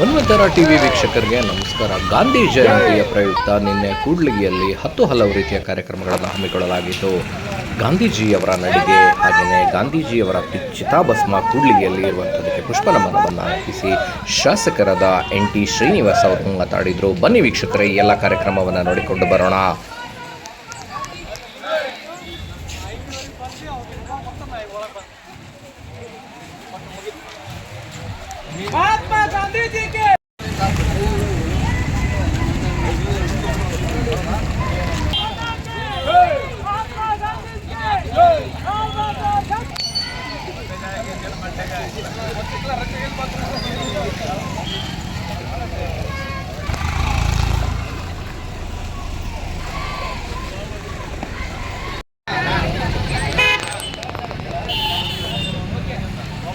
ಮನ್ವಂತರ TV ವೀಕ್ಷಕರಿಗೆ ನಮಸ್ಕಾರ. ಗಾಂಧಿ ಜಯಂತಿಯ ಪ್ರಯುಕ್ತ ನಿನ್ನೆ ಕೂಡ್ಲಿಗಿಯಲ್ಲಿ ಹತ್ತು ಹಲವು ರೀತಿಯ ಕಾರ್ಯಕ್ರಮಗಳನ್ನು ಹಮ್ಮಿಕೊಳ್ಳಲಾಗಿತ್ತು. ಗಾಂಧೀಜಿಯವರ ನಡಿಗೆ ಹಾಗೆಯೇ ಗಾಂಧೀಜಿಯವರ ಚಿತಾಭಸ್ಮ ಕೂಡ್ಲಿಗೆಯಲ್ಲಿ ಇರುವಂಥದ್ದಕ್ಕೆ ಪುಷ್ಪ ನಮನವನ್ನು ಅರ್ಪಿಸಿ ಶಾಸಕರಾದ ಎನ್ ಟಿ ಶ್ರೀನಿವಾಸ್ ಅವರು ಮಾತಾಡಿದರು ಬನ್ನಿ ವೀಕ್ಷಕರೇ ಎಲ್ಲ ಕಾರ್ಯಕ್ರಮವನ್ನು ನೋಡಿಕೊಂಡು ಬರೋಣ. गांधी जी के।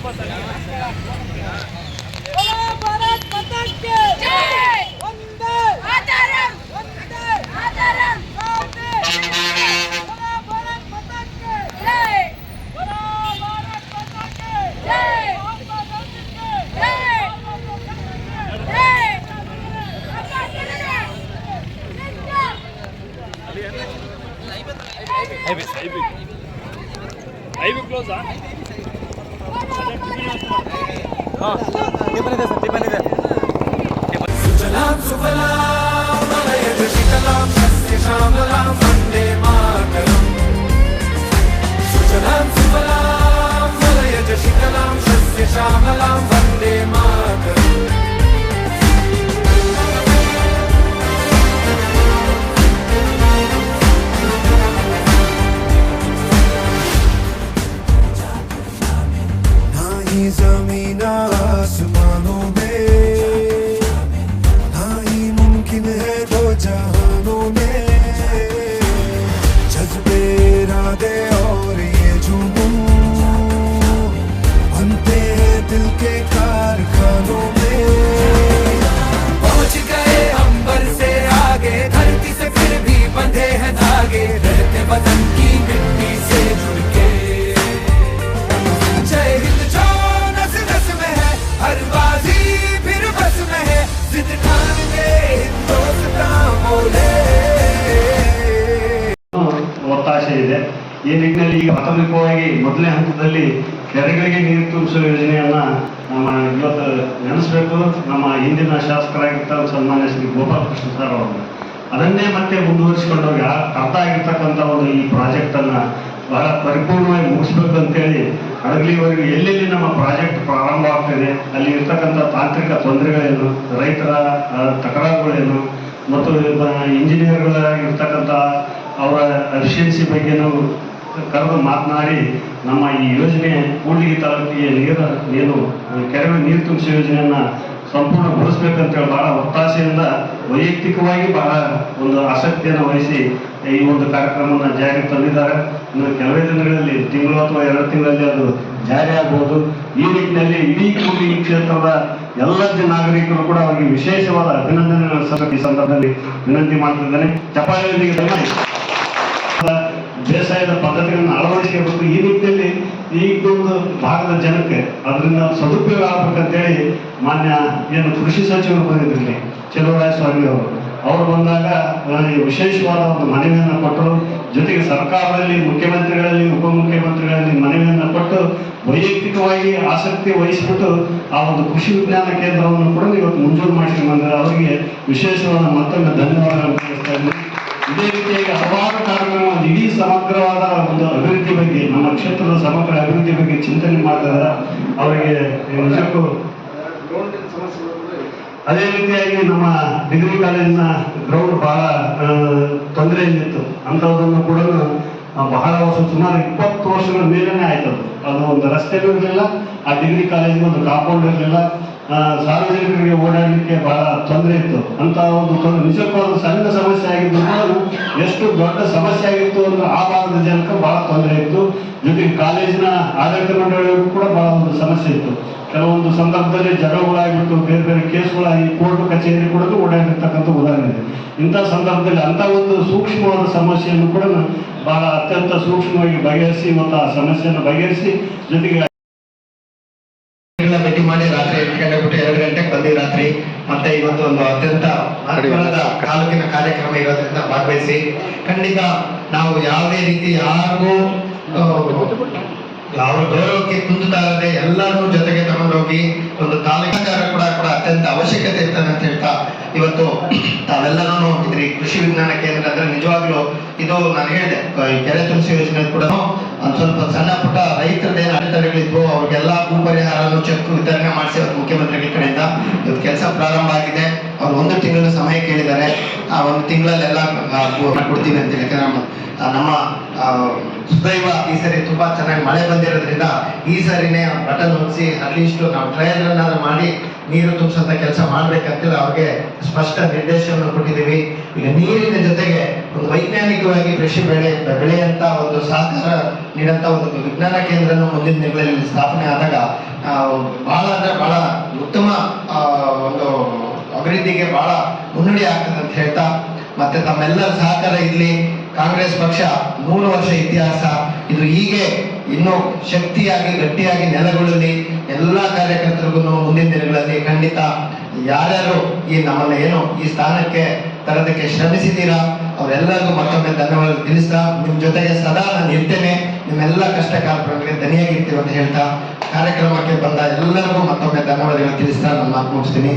महात्मा అయిపోయి అయిపోయి అయిపోయి క్లోజా టిఫిన్ ఇదే సార్ టిఫిన్ ఇదే سلام سلام على يد الكلام بس شام لام فندي ما كلام سلام سلام على يد الكلام بس شام لام ना ही ज़मीन आसमानों में। ना ही मुमकिन है दो जहानों में। जज्बे, इरादे और ये जुनून। बनते हैं दिल के कारखानों में। पहुँच गए अंबर से आगे, धरती से फिर भी बंधे हैं धागे। रहते वतन की मिट्टी से ಇದೆ. ಈ ನಿಟ್ಟಿನಲ್ಲಿ ಈಗ ಪ್ರಾಥಮಿಕವಾಗಿ ಮೊದಲನೇ ಹಂತದಲ್ಲಿ ಕೆರೆಗಳಿಗೆ ನೀರು ತುಂಬಿಸುವ ಯೋಜನೆಯನ್ನ ನಮ್ಮ ಇವತ್ತು ನೆನೆಸಬೇಕು ನಮ್ಮ ಹಿಂದಿನ ಶಾಸಕರಾಗಿರ್ತಾರೆ ಸನ್ಮಾನ್ಯ ಶ್ರೀ ಗೋಪಾಲಕೃಷ್ಣ ಸರ್ ಅವರು ಅದನ್ನೇ ಮತ್ತೆ ಮುಂದುವರಿಸಿಕೊಂಡು ಹೋಗಿ ಆ- ಅರ್ಥ ಆಗಿರ್ತಕ್ಕಂಥ ಒಂದು ಈ ಪ್ರಾಜೆಕ್ಟ್ ಅನ್ನ ಬಹಳ ಪರಿಪೂರ್ಣವಾಗಿ ಮುಗಿಸ್ಬೇಕು ಅಂತೇಳಿ ಅಡಗಲಿವರೆಗೂ ಎಲ್ಲೆಲ್ಲಿ ನಮ್ಮ ಪ್ರಾಜೆಕ್ಟ್ ಪ್ರಾರಂಭ ಆಗ್ತದೆ, ಅಲ್ಲಿ ಇರ್ತಕ್ಕಂಥ ತಾಂತ್ರಿಕ ತೊಂದರೆಗಳೇನು, ರೈತರ ತಕರಾರುಗಳೇನು, ಮತ್ತು ಇಂಜಿನಿಯರ್ಗಳಾಗಿರ್ತಕ್ಕಂಥ ಅವರ ಎಫಿಷಿಯನ್ಸಿ ಬಗ್ಗೆನೂ ಕರೆದು ಮಾತನಾಡಿ ನಮ್ಮ ಈ ಯೋಜನೆ ಕೂಡ್ಲಿಗಿ ತಾಲೂಕಿಗೆ ನೀರು ಏನು ಕೆರೆಗಳ ನೀರು ತುಂಬಿಸುವ ಯೋಜನೆಯನ್ನ ಸಂಪೂರ್ಣಗೊಳಿಸ್ಬೇಕಂತೇಳಿ ಬಹಳ ಒತ್ತಾಸೆಯಿಂದ ವೈಯಕ್ತಿಕವಾಗಿ ಬಹಳ ಒಂದು ಆಸಕ್ತಿಯನ್ನು ವಹಿಸಿ ಈ ಒಂದು ಕಾರ್ಯಕ್ರಮವನ್ನು ಜಾರಿಗೆ ತಂದಿದ್ದಾರೆ. ಇನ್ನು ಕೆಲವೇ ದಿನಗಳಲ್ಲಿ, ತಿಂಗಳು ಅಥವಾ ಎರಡು ತಿಂಗಳಲ್ಲಿ ಅದು ಜಾರಿ ಆಗ್ಬೋದು. ಈ ನಿಟ್ಟಿನಲ್ಲಿ ಇಡೀ ಕೂಡಿ ಕ್ಷೇತ್ರದ ಎಲ್ಲ ನಾಗರಿಕರು ಕೂಡ ಅವರಿಗೆ ವಿಶೇಷವಾದ ಅಭಿನಂದನೆಗಳನ್ನು ಈ ಸಂದರ್ಭದಲ್ಲಿ ವಿನಂತಿ ಮಾಡ್ತಿದ್ದೇನೆ ಚಪ್ಪಾಳೆಯೊಂದಿಗೆ ದಯಮಾಡಿ ಬೇಸಾಯದ ಪದ್ಧತಿಗಳನ್ನು ಅಳವಡಿಸಿರಬೇಕು ಈ ರೀತಿಯಲ್ಲಿ ಈ ಒಂದು ಭಾಗದ ಜನಕ್ಕೆ ಅದರಿಂದ ಸದುಪಯೋಗ ಆಗ್ಬೇಕಂತೇಳಿ ಮಾನ್ಯ ಏನು ಕೃಷಿ ಸಚಿವರು ಬಂದಿದ್ರಲ್ಲಿ ಚೆಲುವರಾಯ ಸ್ವಾಮಿ ಅವರು. ಅವರು ಬಂದಾಗ ವಿಶೇಷವಾದ ಒಂದು ಮನವಿಯನ್ನು ಕೊಟ್ಟರು. ಜೊತೆಗೆ ಸರ್ಕಾರದಲ್ಲಿ, ಮುಖ್ಯಮಂತ್ರಿಗಳಲ್ಲಿ, ಉಪಮುಖ್ಯಮಂತ್ರಿಗಳಲ್ಲಿ ಮನವಿಯನ್ನು ಕೊಟ್ಟು ವೈಯಕ್ತಿಕವಾಗಿ ಆಸಕ್ತಿ ವಹಿಸಿಬಿಟ್ಟು ಆ ಒಂದು ಕೃಷಿ ವಿಜ್ಞಾನ ಕೇಂದ್ರವನ್ನು ಕೂಡ ಇವತ್ತು ಮಂಜೂರು ಮಾಡಿಸಿ ಬಂದರೆ ಅವರಿಗೆ ವಿಶೇಷವಾದ ಮತ್ತೊಮ್ಮೆ ಧನ್ಯವಾದಗಳನ್ನು ಇದೇ ರೀತಿಯಾಗಿ ಹಲವಾರು ಕಾರ್ಯಕ್ರಮ ಸಮಗ್ರವಾದ ಒಂದು ಅಭಿವೃದ್ಧಿ ಬಗ್ಗೆ, ನಮ್ಮ ಕ್ಷೇತ್ರದ ಸಮಗ್ರ ಅಭಿವೃದ್ಧಿ ಬಗ್ಗೆ ಚಿಂತನೆ ಮಾಡಿದಾಗ ಅವರಿಗೆ ನಿಜಕ್ಕೂ ಅದೇ ರೀತಿಯಾಗಿ ನಮ್ಮ ಡಿಗ್ರಿ ಕಾಲೇಜಿನ ಗ್ರೌಂಡ್ ಬಹಳ ತೊಂದರೆಯಲ್ಲಿತ್ತು. ಅಂಥದ್ದನ್ನು ಕೂಡ ಬಹಳ ವರ್ಷ, ಸುಮಾರು ಇಪ್ಪತ್ತು ವರ್ಷಗಳ ಮೇಲೇನೆ ಆಯ್ತು ಅದು. ಒಂದು ರಸ್ತೆನೂ ಇರಲಿಲ್ಲ, ಆ ಡಿಗ್ರಿ ಕಾಲೇಜಿಗೆ ಒಂದು ಕಾಂಪೌಂಡ್ ಇರಲಿಲ್ಲ. ಸಾರ್ವಜನಿಕರಿಗೆ ಓಡಾಡಲಿಕ್ಕೆ ಬಹಳ ತೊಂದರೆ ಇತ್ತು. ಅಂತ ಒಂದು ನಿಜಕ್ಕೂ ಸಣ್ಣ ಸಮಸ್ಯೆ ಆಗಿದ್ದು ಎಷ್ಟು ದೊಡ್ಡ ಸಮಸ್ಯೆ ಆಗಿತ್ತು ಅಂದ್ರೆ ಆ ಭಾಗದ ಜನಕ್ಕೆ ಬಹಳ ತೊಂದರೆ ಇತ್ತು. ಜೊತೆಗೆ ಕಾಲೇಜಿನ ಆಡಳಿತ ಮಂಡಳಿಗೂ ಕೂಡ ಬಹಳ ಒಂದು ಸಮಸ್ಯೆ ಇತ್ತು. ಕೆಲವೊಂದು ಸಂದರ್ಭದಲ್ಲಿ ಜಗಳಗಳಾಗಿಬಿಟ್ಟು ಬೇರೆ ಬೇರೆ ಕೇಸ್ಗಳಾಗಿ ಕೋರ್ಟ್ ಕಚೇರಿ ಕೂಡ ಓಡಾಡಿರ್ತಕ್ಕಂಥ ಉದಾಹರಣೆ ಇದೆ. ಇಂಥ ಸಂದರ್ಭದಲ್ಲಿ ಅಂಥ ಒಂದು ಸೂಕ್ಷ್ಮವಾದ ಸಮಸ್ಯೆಯನ್ನು ಕೂಡ ಬಹಳ ಅತ್ಯಂತ ಸೂಕ್ಷ್ಮವಾಗಿ ಬಗೆಹರಿಸಿ ಮತ್ತು ಆ ಸಮಸ್ಯೆಯನ್ನು ಬಗೆಹರಿಸಿ ಜೊತೆಗೆ ಎಲ್ಲ ಭೇಟಿ ಮಾಡಿ ರಾತ್ರಿ ಎಂಟು ಗಂಟೆ ಬಿಟ್ಟು ಎರಡು ಗಂಟೆಗೆ ಬಂದಿ ರಾತ್ರಿ ಮತ್ತೆ ಇವತ್ತು ಒಂದು ಅತ್ಯಂತ ಮಹತ್ವದ ತಾಲೂಕಿನ ಕಾರ್ಯಕ್ರಮ ಇರೋದ್ರಿಂದ ಭಾಗವಹಿಸಿ ಖಂಡಿತ ನಾವು ಯಾವುದೇ ರೀತಿ ಯಾರಿಗೂ ಅವರ ಗೌರವಕ್ಕೆ ಕುಂದುತ್ತಾರದೆ ಎಲ್ಲರನ್ನೂ ಜೊತೆಗೆ ತಗೊಂಡೋಗಿ ಒಂದು ತಾಲೂಕಾರ ಕೂಡ ಕೂಡ ಅತ್ಯಂತ ಅವಶ್ಯಕತೆ ಇರ್ತಾನೆ ಅಂತ ಹೇಳ್ತಾ ಇವತ್ತು ತಾವೆಲ್ಲರೂ ಇದ್ರಿ ಕೃಷಿ ವಿಜ್ಞಾನ ಕೇಂದ್ರ ಅಂದ್ರೆ ನಿಜವಾಗ್ಲೂ ಇದು ನಾನು ಹೇಳಿದೆ ಕೆರೆ ತುಳಸಿ ಯೋಜನೆ ಕೂಡ ಒಂದ್ ಸ್ವಲ್ಪ ಸಣ್ಣ ಪುಟ್ಟ ರೈತರದ್ದೇನು ಅಡೆತಡೆಗಳಿದ್ವು ಅವ್ರಿಗೆಲ್ಲ ಭೂ ಪರಿಹಾರನು ಚೆಕ್ ವಿತರಣೆ ಮಾಡಿಸಿ ಅವ್ರ ಮುಖ್ಯಮಂತ್ರಿಗಳ ಕಡೆಯಿಂದ ಇವತ್ತು ಕೆಲಸ ಪ್ರಾರಂಭ ಆಗಿದೆ. ಅವ್ರು ಒಂದು ತಿಂಗಳ ಸಮಯ ಕೇಳಿದ್ದಾರೆ. ಆ ಒಂದು ತಿಂಗಳಲ್ಲೆಲ್ಲ ಕೊಡ್ತೀವಿ ಅಂತ ಹೇಳಿ ನಮ್ಮ ನಮ್ಮ ಸುದೈವ ಈ ಸರಿ ತುಂಬಾ ಚೆನ್ನಾಗಿ ಮಳೆ ಬಂದಿರೋದ್ರಿಂದ ಈ ಸರಿನೇ ಬಟನ್ ಹೊಲಿಸಿ ಅಟ್ಲೀಸ್ಟ್ ನಾವು ಟ್ರಯಲ್ ಮಾಡಿ ನೀರು ತುಂಬಿಸಂತ ಕೆಲಸ ಮಾಡ್ಬೇಕಂತೇಳಿ ಅವ್ರಿಗೆ ಸ್ಪಷ್ಟ ನಿರ್ದೇಶನ ಕೊಟ್ಟಿದ್ದೀವಿ. ಈಗ ನೀರಿನ ಜೊತೆಗೆ ಒಂದು ವೈಜ್ಞಾನಿಕವಾಗಿ ಕೃಷಿ ಬೆಳೆ, ಬೆಳೆಯಂತ ಒಂದು ಸಹಕಾರ ನೀಡಂತ ಒಂದು ವಿಜ್ಞಾನ ಕೇಂದ್ರನ ಮುಂದಿನ ದಿನಗಳಲ್ಲಿ ಸ್ಥಾಪನೆ ಆದಾಗ ಬಹಳ ಅಂದ್ರೆ ಬಹಳ ಉತ್ತಮ ಒಂದು ಅಭಿವೃದ್ಧಿಗೆ ಬಹಳ ಮುನ್ನಡಿ ಆಗ್ತದೆ ಅಂತ ಹೇಳ್ತಾ, ಮತ್ತೆ ತಮ್ಮೆಲ್ಲರ ಸಹಕಾರ ಇರ್ಲಿ. ಕಾಂಗ್ರೆಸ್ ಪಕ್ಷ ನೂರು ವರ್ಷ ಇತಿಹಾಸ, ಇದು ಹೀಗೆ ಇನ್ನೂ ಶಕ್ತಿಯಾಗಿ, ಗಟ್ಟಿಯಾಗಿ ನೆಲೆಗೊಳ್ಳಲಿ. ಎಲ್ಲ ಕಾರ್ಯಕರ್ತರಿಗೂ ಮುಂದಿನ ದಿನಗಳಲ್ಲಿ ಖಂಡಿತ ಯಾರ್ಯಾರು ಈ ನಮ್ಮನ್ನ ಏನು ಈ ಸ್ಥಾನಕ್ಕೆ ತರೋದಕ್ಕೆ ಶ್ರಮಿಸಿದ್ದೀರಾ ಅವರೆಲ್ಲರಿಗೂ ಮತ್ತೊಮ್ಮೆ ಧನ್ಯವಾದ ತಿಳಿಸ್ತಾ, ನಿಮ್ ಜೊತೆಗೆ ಸದಾ ನಾನು ಇರ್ತೇನೆ. ನಿಮ್ಮೆಲ್ಲ ಕಷ್ಟ ಕಾರ್ಯಕ್ರಮಕ್ಕೆ ದನಿಯಾಗಿರ್ತೀವಿ ಅಂತ ಹೇಳ್ತಾ, ಕಾರ್ಯಕ್ರಮಕ್ಕೆ ಬಂದ ಎಲ್ಲರಿಗೂ ಮತ್ತೊಮ್ಮೆ ಧನ್ಯವಾದಗಳು ತಿಳಿಸ್ತಾ, ನಾನು ಮಾತು ಮುಗಿಸ್ತೀನಿ.